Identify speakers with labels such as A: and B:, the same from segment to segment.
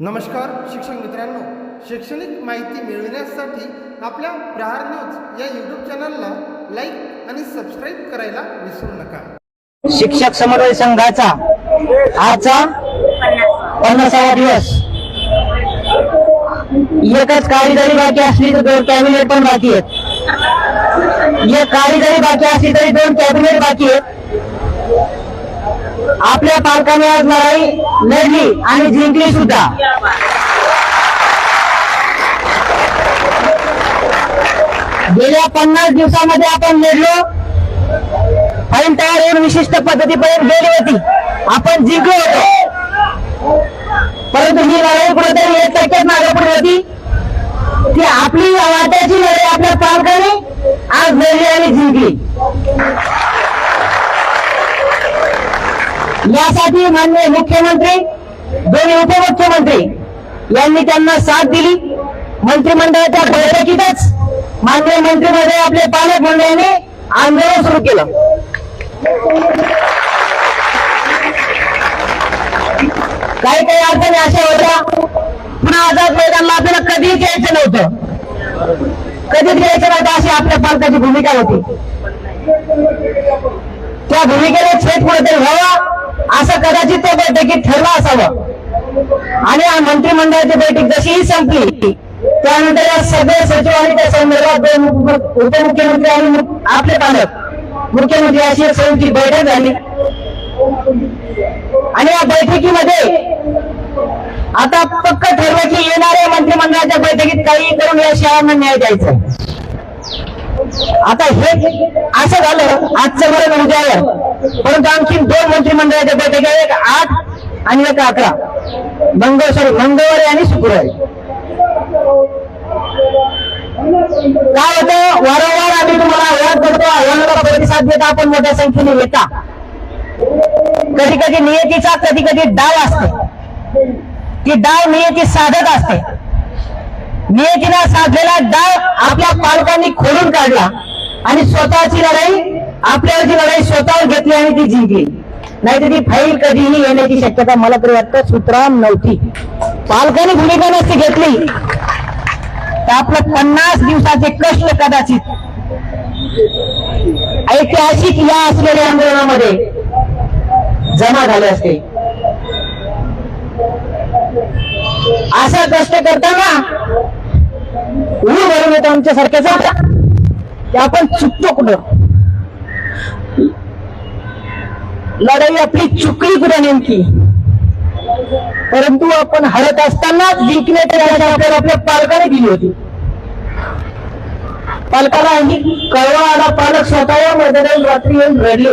A: नमस्कार शिक्षक मित्रांनो. शैक्षणिक माहिती मिळविण्यासाठी आपल्या प्रहार न्यूज या यूट्यूब चॅनलला लाईक आणि सबस्क्राईब करायला विसरू नका.
B: शिक्षक समन्वय संघाचा आजचा पन्नासावा दिवस. एकच काळी जरी बाकी असली तर दोन कॅबिनेट पण बाकी आहेत. एक काळी जरी बाकी असली तरी दोन कॅबिनेट बाकी आहेत. आपल्या पालकांनी आज लढाई लढली आणि जिंकली सुद्धा. गेल्या पन्नास दिवसामध्ये आपण लढलो. फाईन तयार होऊन विशिष्ट पद्धतीपर्यंत गेली होती आपण जिंकलो होतो. परंतु ही लढाई कुठेतरी एक टक्क्यात मागे होती. ती आपली वाट्याची लढाई आपल्या पालकांनी आज लढली आणि जिंकली. यासाठी माननीय मुख्यमंत्री दोन्ही उपमुख्यमंत्री यांनी त्यांना साथ दिली. मंत्रिमंडळाच्या बैठकीतच माननीय मंत्रिमंडळ आपले पालक मंडळाने आंदोलन सुरू केलं. काही काही अडचणी अशा होत्या. पुन्हा आझाद मैदानला आपल्याला कधीच यायचं नव्हतं. कधीच यायचं नव्हतं अशी आपल्या पालकाची भूमिका होती. त्या भूमिकेला छेद कुठेतरी व्हावा. असं कदाचित त्या बैठकीत ठरलं असावं. आणि या मंत्रिमंडळाची बैठक जशीही संपली त्यानंतर या सगळे सचिव आणि त्या संदर्भात उपमुख्यमंत्री आणि आपले पालक मुख्यमंत्री अशी एक संयुक्त बैठक झाली. आणि या बैठकीमध्ये आता पक्क ठरलं की येणाऱ्या मंत्रिमंडळाच्या बैठकीत काही करून या शाळांना न्याय द्यायचा आता हे असं झालं आजचं बरं म्हणजे आलं. परंतु आणखी दोन मंत्रिमंडळाच्या बैठकी एक आठ आणि एक अकरा. मंगळ सॉरी मंगळवारी आणि शुक्रवारी. काय होतं? वारंवार आम्ही तुम्हाला आव्हान करतो आव्हानाला प्रतिसाद देता आपण मोठ्या संख्येने येता कधी कधी नियतीचा कधी कधी डाव असते. ती डाव नियती साधत असते. नियतीला साधलेला डाव आपल्या पालकांनी खोडून काढला आणि स्वतःची लढाई आपल्यावरची लढाई स्वतःवर घेतली आणि ती जिंकली. नाही तर ती फाईल कधीही येण्याची शक्यता मला तरी वाटतं सुतराम नव्हती. पालकांनी भूमिका नसती घेतली. तर आपलं पन्नास दिवसाचे कष्ट कदाचित ऐतिहासिक या असलेल्या आंदोलनामध्ये जमा झाले असते. असा कष्ट करताना उडी भरून येतो आमच्या सारख्याचा आपण चुकतो कुठं? लढाई आपली चुकली कुठे नेमकी? परंतु आपण हरत असताना जिंकण्याची आपल्याला आपल्या पालकाने दिली होती. पालकाला ही कळवा आला पालक स्वतः मैदानात रात्री येऊन रडले.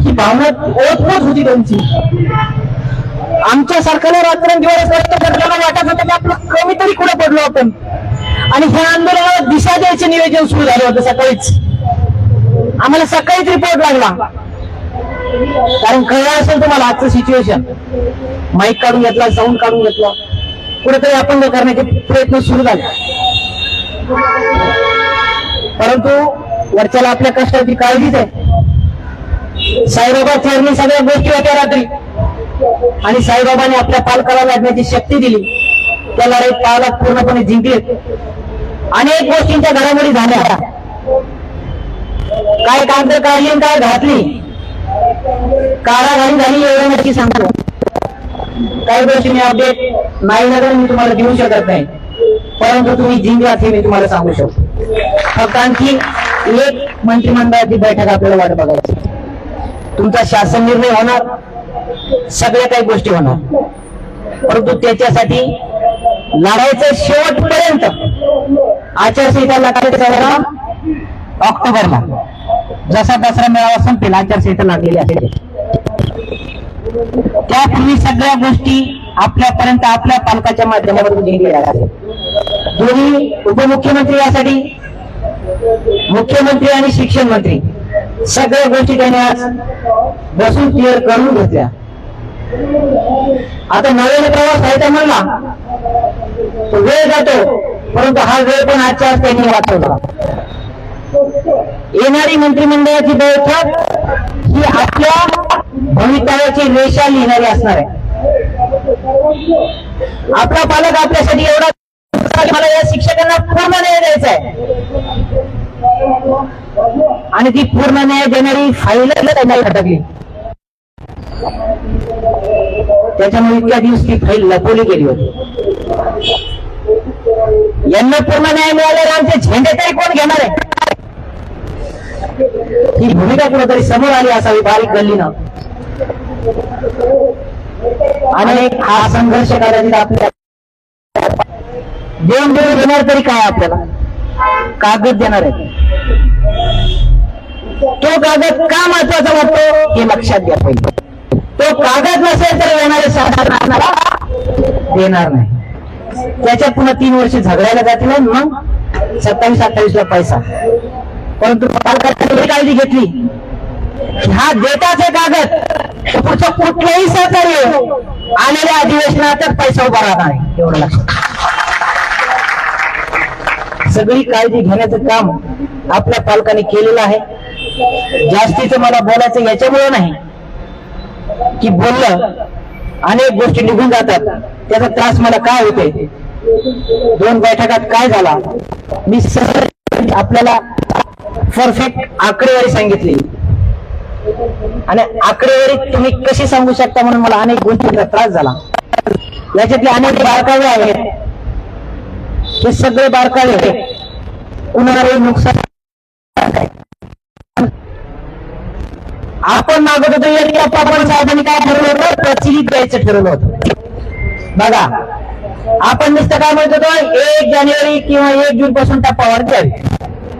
B: ही भावना ओतपोत होती त्यांची. आमच्या सरकारला रात्रंदिवस सरकारला वाटत होतं की आपलं कमी तरी कुठे पडलो आपण. आणि ह्या आंदोलनाला दिशा द्यायचे नियोजन सुरू झालं होतं सकाळीच. आम्हाला सकाळीच रिपोर्ट लागला. कारण कळलं असेल तुम्हाला आजचं सिच्युएशन माईक काढून घेतला साऊंड काढून घेतला. कुठेतरी आपण करण्याचे प्रयत्न सुरू झाले. परंतु वरच्याला आपल्या कष्टाची काळजीच आहे. साईबाबा चरणी सगळ्या गोष्टी होत्या रात्री. आणि साईबाबाने आपल्या पालकाला लढण्याची शक्ती दिली. त्या लढाईत पालक पूर्णपणे जिंकलेत अनेक गोष्टींच्या घडामोडी झाल्या. काय कागद काढली काय घातली? काळाघाई झाली एवढं नक्की सांगतो. काही गोष्टी मी अपडेट नाही ना मी तुम्हाला देऊ शकत नाही. परंतु तुम्ही जिंकलात हे मी तुम्हाला सांगू शकतो. फक्त आणखी एक मंत्रिमंडळाची बैठक आपल्याला वाट बघायची. तुमचा शासन निर्णय होणार सगळ्या काही गोष्टी होणार. परंतु त्याच्यासाठी लढायचं शेवटपर्यंत आचारसंहिता लागायचा ऑक्टोबरला. जसा दसरा मेळावा संपेल आचारसंहिता लागलेली असेल त्यापूर्वी सगळ्या गोष्टी आपल्यापर्यंत आपल्या पालकाच्या माध्यमातून जिंकलेल्या आहेत. दोन्ही उपमुख्यमंत्री यासाठी मुख्यमंत्री आणि शिक्षण मंत्री सगळ्या गोष्टी त्याने आज बसून क्लिअर करून घेतल्या. आता नव्याने प्रवास व्हायचा म्हणला? तो वेळ जातो परंतु हा वेळ पण आजच्या आज त्यांनी वाचवला. येणारी मंत्रिमंडळाची बैठक ही आपल्या भवितव्याची रेषा लिहिणारी असणार आहे. आपला पालक आपल्यासाठी एवढा मला या शिक्षकांना पूर्ण न्याय द्यायचा आहे. आणि ती पूर्ण न्याय देणारी फाईल त्यांना खटकली त्याच्यामुळे इतक्या दिवस ती फाईल लपवली गेली होती. यांना पूर्ण न्याय मिळाल्यावर आमचे झेंडे तरी कोण घेणार आहे? ही भूमिका कुठेतरी समोर आली असावी बारीक गल्लीनं. आणि हा संघर्ष कदाचित आपल्या देऊन देऊन देणार तरी काय आपल्याला? कागद देणार आहे. तो कागद का महत्त्वाचा वाटतो हे लक्षात घ्या पहिले. तो कागद नसेल तर येणारे साधारण देणार नाही. त्याच्यात पुन्हा तीन वर्ष झगडायला जातील मग सत्तावीस अठ्ठावीस ला पैसा. परंतु पालकांनी काळजी घेतली. हा देताचे कागद पुढचं कुठलंही सहकार्य आलेल्या अधिवेशनातच पैसा उभा राहणार नाही एवढं लक्षात सगळी काळजी घेण्याचं काम आपल्या पालकांनी केलेलं आहे. जास्तीचं मला बोलायचं याच्यामुळे नाही की बोललं अनेक गोष्टी निघून जातात त्याचा त्रास मला काय होते दोन बैठकात काय झाला? मी सहज आपल्याला परफेक्ट आकडेवारी सांगितली. आणि आकडेवारी तुम्ही कशी सांगू शकता म्हणून मला अनेक गोष्टींचा त्रास झाला. याच्यातले अनेक बारकावे आहेत. हे सगळे बारकावे कुणालाही नुकसान आपण मागत होतो एक पवार साहेबांनी काय ठरवलं होतं? प्रचलित द्यायचं ठरवलं होतं. बघा आपण नुसतं काय म्हणत होतो? एक जानेवारी किंवा एक जून पासून टप्पावर द्यावी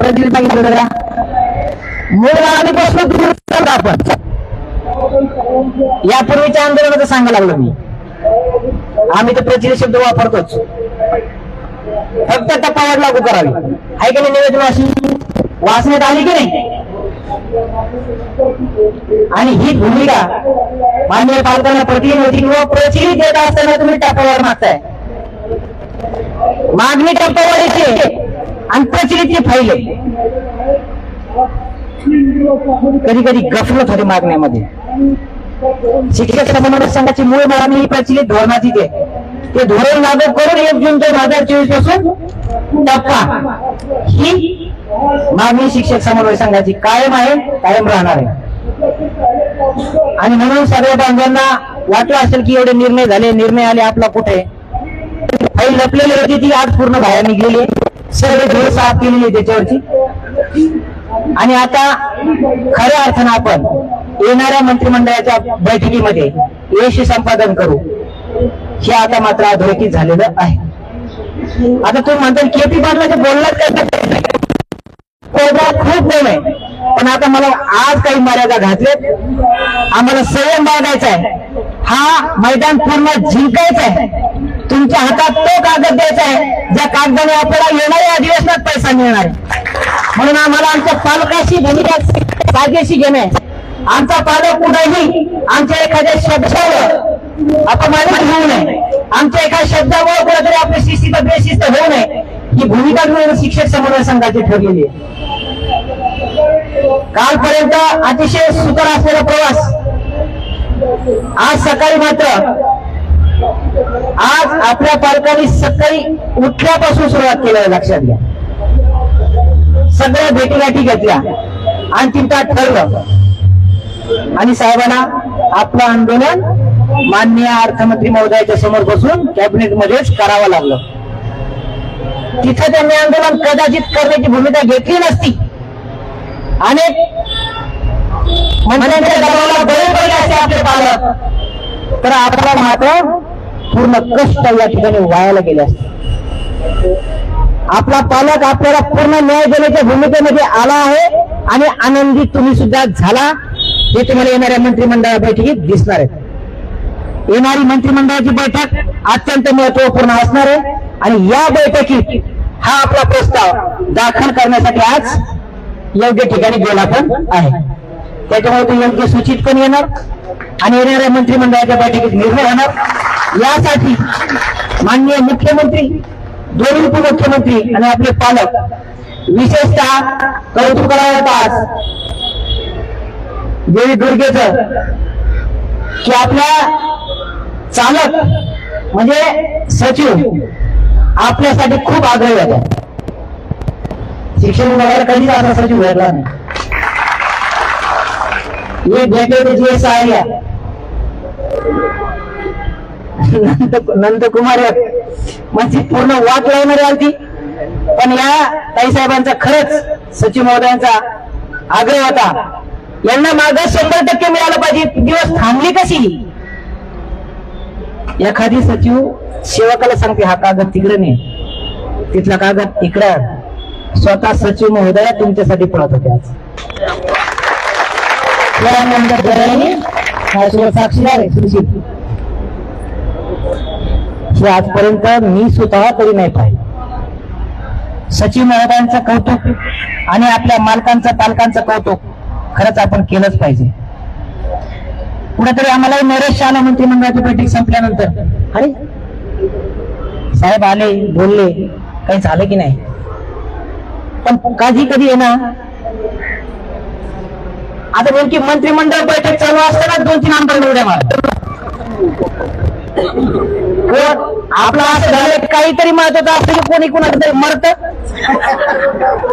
B: प्रदीप सांगितलं जरा का मूळ मागणीपासून दूर चाललो आपण. यापूर्वीच्या आंदोलनाचं सांगायला लागलो मी. आम्ही तर प्रचिर शब्द वापरतोच. फक्त टप्पावर लागू करावी. आहे की नाही निवेदन अशी? वाचण्यात आली की नाही? आणि ही भूमिका मान्य पालकांना पटली नव्हती किंवा प्रचित देत असताना तुम्ही टप्प्यावर मागताय. मागणी टप्प्यावर येते. आणि प्रचलितची फाईल आहे कधी कधी गफलत होते मागण्यामध्ये. शिक्षक समन्वय संघाची मूळ मागणी ही प्रचलित धोरणाची आहे ते धोरण लागू करून एक जून दोन हजार चोवीसपासून टप्पा. ही मागणी शिक्षक समन्वय संघाची कायम आहे कायम राहणार आहे. आणि म्हणून सगळ्या बांधवांना वाटलं असेल की एवढे निर्णय झाले निर्णय आले आपला कुठे? फाईल लपलेली होती ती आज पूर्ण बाहेर निघलेली आहे. सर्व दिवस साफ केलेली आहे त्याच्यावरची आणि आता खऱ्या अर्थानं आपण येणाऱ्या मंत्रिमंडळाच्या बैठकीमध्ये यश संपादन करू हे आता मात्र अधोरेखित झालेलं आहे. आता तुम्ही म्हणता केपी पाटलाचे बोललाच काय खूप प्रेम आहे. पण आता मला आज काही मर्यादा घातलेत आम्हाला संयम बाळगायचा आहे. हा मैदान पूर्ण जिंकायचा आहे. तुमच्या हातात तो कागद द्यायचा आहे. ज्या कागदाने आपल्याला येणाऱ्या अधिवेशनात पैसा मिळणार म्हणून आम्हाला आमच्या पालकाशी भूमिका साजेशी घेणे आमचा पालक कुठेही आमच्या एखाद्या शब्दावर अपमानित होऊ नये. आमच्या एका शब्दावर कुठेतरी आपली शिस्तीत बेशिस्त होऊ नये. ही भूमिका घेऊन शिक्षक समन्वय संघाची ठरलेली आहे. कालपर्यंत अतिशय सुकर असलेला प्रवास. आज सकाळी मात्र आज आपल्या पालकांनी सकाळी उठल्यापासून सुरुवात केली लक्षात घ्या. सगळ्या भेटीगाठी घेतल्या. आणि तिथं ठरलं? आणि साहेबांना आपलं आंदोलन माननीय अर्थमंत्री महोदयाच्या समोर बसून कॅबिनेट मध्येच करावं लागलं. तिथं त्यांनी आंदोलन कदाचित करण्याची भूमिका घेतली नसती. अनेक मंत्र्यांच्या दबावाला बळी पडले असते आपले पालक. तर आपला मात्र पूर्ण कष्ट या ठिकाणी वायाला गेले असते. आपला पालक आपल्याला पूर्ण न्याय देण्याच्या भूमिकेमध्ये आला आहे आणि आनंदी तुम्ही सुद्धा झाला. हे तुम्हाला येणाऱ्या मंत्रिमंडळ बैठकीत दिसणार आहे. येणारी मंत्रिमंडळाची बैठक अत्यंत महत्त्वपूर्ण असणार आहे. आणि या बैठकीत हा आपला प्रस्ताव दाखल करण्यासाठी आज योग्य ठिकाणी गेला पण आहे. त्याच्यामुळे तो योग्य सूचित पण येणार आणि येणाऱ्या मंत्रिमंडळाच्या बैठकीत निर्णय होणार यासाठी माननीय मुख्यमंत्री दोन्ही उपमुख्यमंत्री आणि आपले पालक विशेषतः कौतुकाला देवी दुर्गेचं की आपल्या चालक म्हणजे सचिव आपल्यासाठी खूप आग्रही होता. शिक्षण विभागाला कधीच असा सचिव भेटला नाही. ये भेटले ते जी एस आर्या नंद नंदकुमार म्हणजे पूर्ण वाट लावणारी आलती. पण या ताईसाहेबांचा खरंच सचिव महोदयांचा आग्रह होता. यांना माग शंभर टक्के मिळालं पाहिजे. दिवस थांबली कशी? एखादी सचिव सेवकाला सांगते हा कागद तिकडे नाही तिथला कागद इकडं स्वतः सचिव महोदया तुमच्यासाठी पळत होते आज यानंतर दयाने शाश्वत साक्षीदार आहे सुशील आजपर्यंत मी स्वतः तरी नाही पाहिजे सचिव महोदयांचं कौतुक आणि आपल्या मालकांचं पालकांचं कौतुक खरंच आपण केलंच पाहिजे. कुठेतरी आम्हाला नरेश आला मंत्रिमंडळाची बैठक संपल्यानंतर. अरे साहेब आले बोलले काही झालं की नाही? पण कधी कधी आहे ना आता नेमकी मंत्रिमंडळ बैठक चालू असताना दोन तीन आमदार निवड्या मारतात आपलं असं झालं काहीतरी मत असतं की कोणी कुणाला तरी मरत?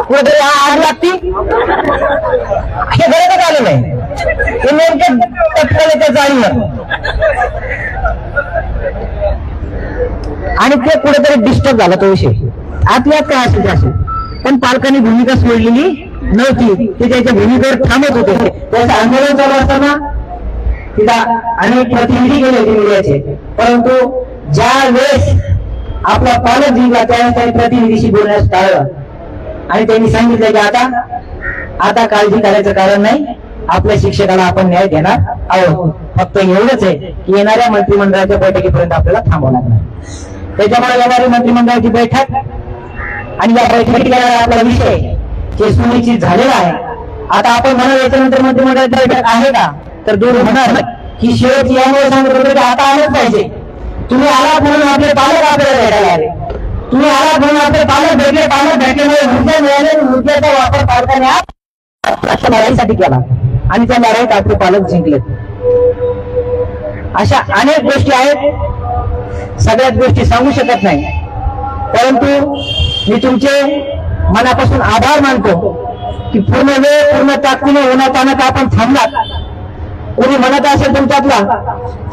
B: कुठेतरी आग लागती? हे घरातच आलेलं आहे? हे नेमकं तत्काळ जाणीवर आणि ते कुठेतरी डिस्टर्ब झाला तो विषय. आतल्यात काय असेल असेल. पण पालकांनी भूमिका सोडलेली नव्हती. ते त्याच्या भूमिकेवर थांबत होते. त्याचं आंदोलन चालू असताना तिला अनेक प्रतिनिधी गेले होते मीडियाचे. परंतु ज्या वेळेस आपला पालक जिंकला त्यावेळेस त्यांनी प्रतिनिधीशी बोलण्यास टाळलं. आणि त्यांनी सांगितलं की आता आता काळजी करायचं कारण नाही. आपल्या शिक्षकाला आपण न्याय देणार आहोत. फक्त एवढंच आहे की येणाऱ्या मंत्रिमंडळाच्या बैठकीपर्यंत आपल्याला थांबावं लागणार. त्याच्यामुळे येणारी मंत्रिमंडळाची बैठक आणि या बैठकीला आपला विषय जे सुनिश्चित आहे. आता आपण म्हणाल याच्यानंतर मंत्रिमंडळात बैठक आहे का? तर दूर होणार ही शेवट यामुळे सांगत होतो की आता आलंच पाहिजे. तुम्ही आलात म्हणून आपले पालक आपल्याला भेटायला आले. तुम्ही आलात म्हणून आपले पालक भेटले पालक भेटल्यामुळे मुद्दे मिळाले आणि मुद्द्याचा वापर पालकाने आज अशा लढाईसाठी केला. आणि त्या लढाईत आपले पालक जिंकले अशा अनेक गोष्टी आहेत. सगळ्याच गोष्टी सांगू शकत नाही. परंतु मी तुमचे मनापासून आभार मानतो की पूर्ण वेळ पूर्ण ताकदीने उन्हात आणत आपण थांबलात. कोणी म्हणत असेल तुमच्यातला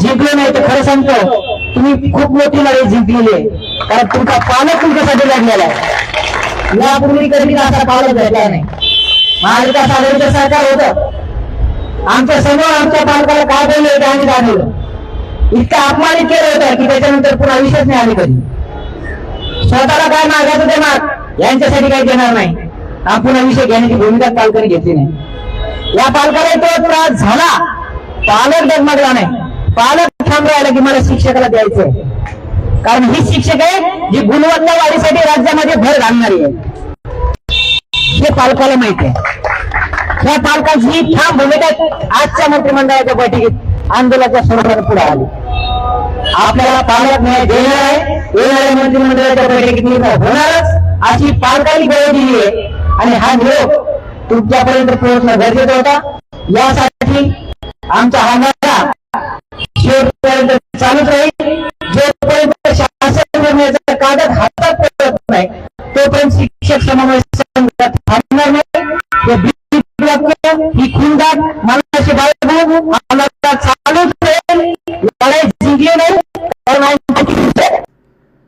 B: जिंकलो नाही तर खरं सांगतो तुम्ही खूप मोठी लढाई जिंकलेली आहे. कारण तुमचा पालक तुमच्यासाठी लढलेला आहे. यापूर्वी कधी असा पालक भेटला नाही. महाविकास आघाडीचं सरकार होतं. आमच्यासमोर आमच्या पालकाला काय बोलले होते आम्ही जाणवलं इतकं अपमानित केलं होतं की त्याच्यानंतर पुन्हा विषयच नाही आली कधी. स्वतःला काय मागायचं ते माग. यांच्यासाठी काही देणार नाही. हा पुन्हा विषय घेण्याची भूमिका पालकांनी घेतली नाही. या पालकाला तो त्रास झाला. पालक डगमगला नाही. पालक थांब राहिला की मला शिक्षकाला द्यायचं कारण ही शिक्षक आहे जी गुणवत्ता वाढीसाठी राज्यामध्ये भर घालणारी आहे. हे पालकाला माहिती आहे. या पालकांची ठाम भूमिका आजच्या मंत्रिमंडळाच्या बैठकीत आंदोलनाच्या स्वरूपात पुढे आली. आपल्याला पालक न्याय देणार आहे. येणाऱ्या मंत्रिमंडळाच्या बैठकीत होणारच. अशी पालकांनी वेळ दिली आहे. आणि हा निरोप तुमच्यापर्यंत पोहोचणं गरजेचं होता. यासाठी आमचा हा लढा शेवटपर्यंत चालूच राहील जोपर्यंत शासन निर्णयाचा कागद हातात पडत नाही तोपर्यंत शिक्षक समन्वय संघात थांबणार नाही.